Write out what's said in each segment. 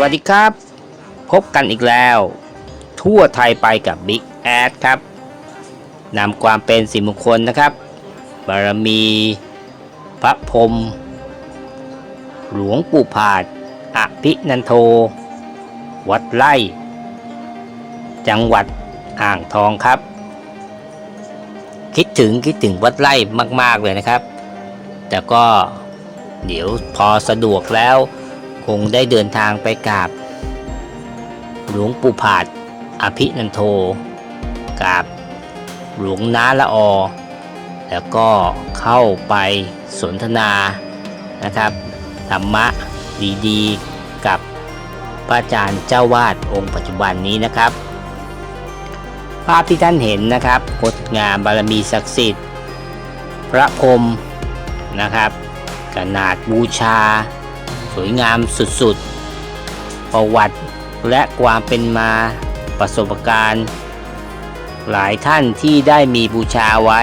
วัสดีครับ พบกันอีกแล้ว ทั่วไทยไปกับบิ๊กแอดครับนำความเป็นสิมงคลนะครับ บารมี พระพรหมหลวงปู่ผาดอภินันโท วัดไร่จังหวัดอ่างทองครับ คิดถึงคิดถึงวัดไร่มาก ๆ เลยนะครับ แต่ก็เดี๋ยวพอสะดวกแล้ว คงได้เดินทางไปกราบ หลวงปู่ผาดอภินันโทกราบหลวงน้าละออ แล้วก็เข้าไปสนทนานะครับธรรมะดีๆ กับพระอาจารย์เจ้าวาดองค์ปัจจุบันนี้นะครับ ภาพที่ท่านเห็นนะครับงดงามบารมีศักดิ์สิทธิ์ พระพรมนะครับขนาดบูชา วยงามสุดๆ ประวัติและความเป็นมาประสบการณ์ หลายท่านที่ได้มีบูชาไว้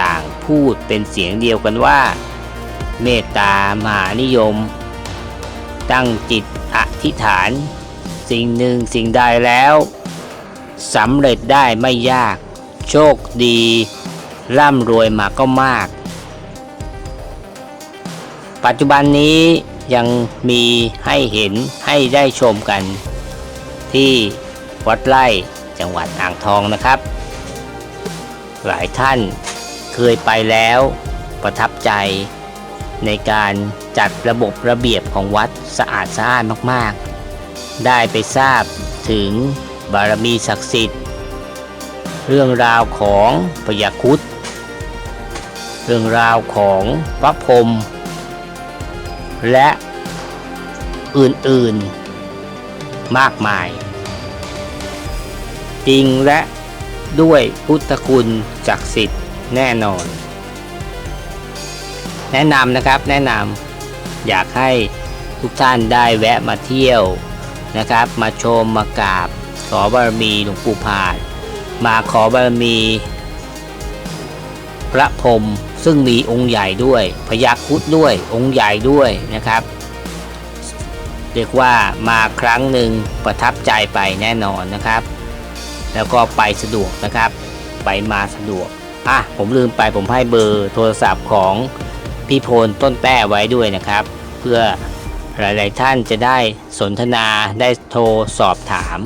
ต่างพูดเป็นเสียงเดียวกันว่า เมตตามหานิยม ตั้งจิตอธิษฐาน สิ่งหนึ่งสิ่งใดแล้วสำเร็จได้ไม่ยาก โชคดี ร่ำรวยมาก็มาก ปัจจุบันนี้ ยังมีให้เห็นให้ได้ชมกัน ที่วัดไร่จังหวัดอ่างทองนะครับ หลายท่านเคยไปแล้วประทับใจ ในการจัดระบบระเบียบของวัดสะอาดสะอ้านมากๆ ได้ไปทราบถึงบารมีศักดิ์สิทธิ์ เรื่องราวของพยาครุฑเรื่องราวของพระพรหม และอื่นๆมากมาย จริงและด้วยพุทธคุณศักสิทธิ์แน่นอน แนะนำนะครับแนะนำอยากให้ทุกท่านได้แวะมาเที่ยวนะครับ มาชมมากราบขอบารมีหลวงปู่ผาดมาขอบารมี พระพรหมซึ่งมีองค์ใหญ่ด้วยพญาครุดด้วยองค์ใหญ่ด้วยนะครับ เรียกว่ามาครั้งหนึ่งประทับใจไปแน่นอนนะครับ แล้วก็ไปสะดวกนะครับ ไปมาสะดวกอะผมลืมไปผมให้เบอร์โทรศัพท์ของพี่พลต้นแต้ไว้ด้วยนะครับ เพื่อหลาย ๆ ท่านจะได้สนทนาได้โทรสอบถาม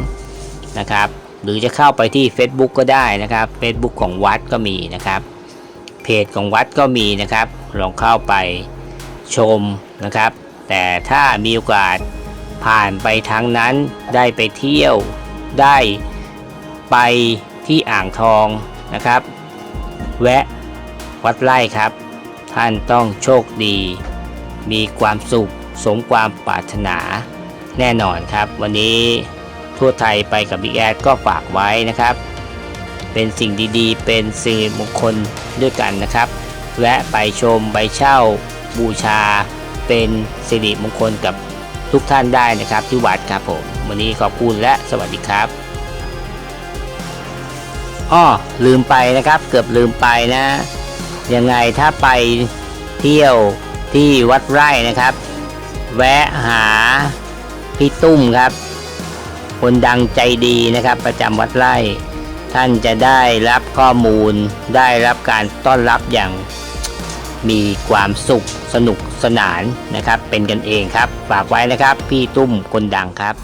นะครับ หรือจะเข้าไปที่ Facebook ก็ได้นะครับ Facebook ของวัดก็มีนะครับ เพจของวัดก็มีนะครับ ลองเข้าไปชมนะครับ แต่ถ้ามีโอกาสผ่านไปทางนั้นได้ไปเที่ยวได้ไปที่อ่างทองนะครับ แวะวัดไร่ครับ ท่านต้องโชคดี มีความสุขสมความปรารถนาแน่นอนครับ วันนี้ทั่วไทยไปกับบิ๊กแอดก็ฝากไว้นะครับ เป็นสิ่งดีๆ เป็นสิ่งมงคลด้วยกันนะครับ แวะไปชมใบเช่าบูชา เป็นสิริมงคลกับทุกท่านได้นะครับที่วัดครับผม วันนี้ขอบคุณและสวัสดีครับอ้อลืมไปนะครับเกือบลืมไปนะ ยังไงถ้าไปเที่ยวที่วัดไร่นะครับ แวะหาพี่ตุ้มครับ คนดังใจดีนะครับ ประจำวัดไร่ ท่านจะได้รับข้อมูล ได้รับการต้อนรับอย่างมีความสุขสนุกสนานนะครับ เป็นกันเองครับ ฝากไว้นะครับ พี่ตุ้มคนดังครับ